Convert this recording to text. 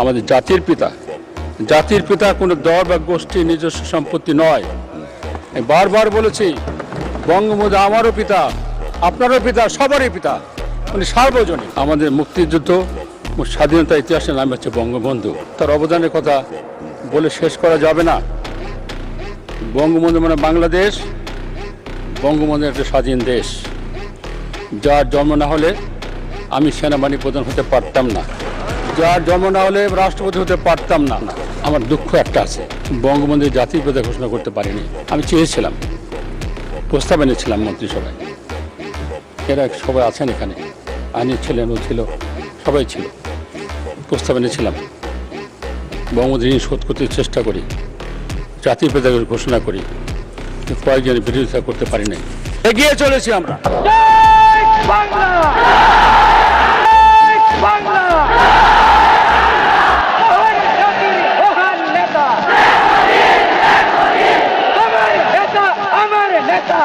আমাদের জাতির পিতা। জাতির পিতা কোনো দল বা গোষ্ঠীর নিজস্ব সম্পত্তি নয়। আমি বারবার বলেছি, বঙ্গবন্ধু আমারও পিতা, আপনারও পিতা, সবারই পিতা, উনি সার্বজনীন। আমাদের মুক্তিযুদ্ধ স্বাধীনতা ইতিহাসের নাম হচ্ছে বঙ্গবন্ধু। তার অবদানের কথা বলে শেষ করা যাবে না। বঙ্গবন্ধু মানে বাংলাদেশ, বঙ্গবন্ধু একটা স্বাধীন দেশ। যার জন্ম না হলে আমি সেনাবাহিনী প্রধান হতে পারতাম না। যার জন্ম না হলে রাষ্ট্রপতি হতে পারতাম না। আমার দুঃখ একটা আছে। বঙ্গবন্ধু জাতির পিতা ঘোষণা করতে পারিনি। আমি চেয়েছিলাম। প্রস্তাব এনেছিলাম মন্ত্রিসভায়। এরা সবাই আছেন এখানে। আইনি ছিলেন ও ছিল, সবাই ছিল। প্রস্তাব এনেছিলাম। বঙ্গবন্ধু ঋণ শোধ করতে চেষ্টা করি। জাতির পিতা ঘোষণা করি। কয়েকজনের বিরোধিতা করতে পারি নাই। এগিয়ে চলেছি আমরা। নেতা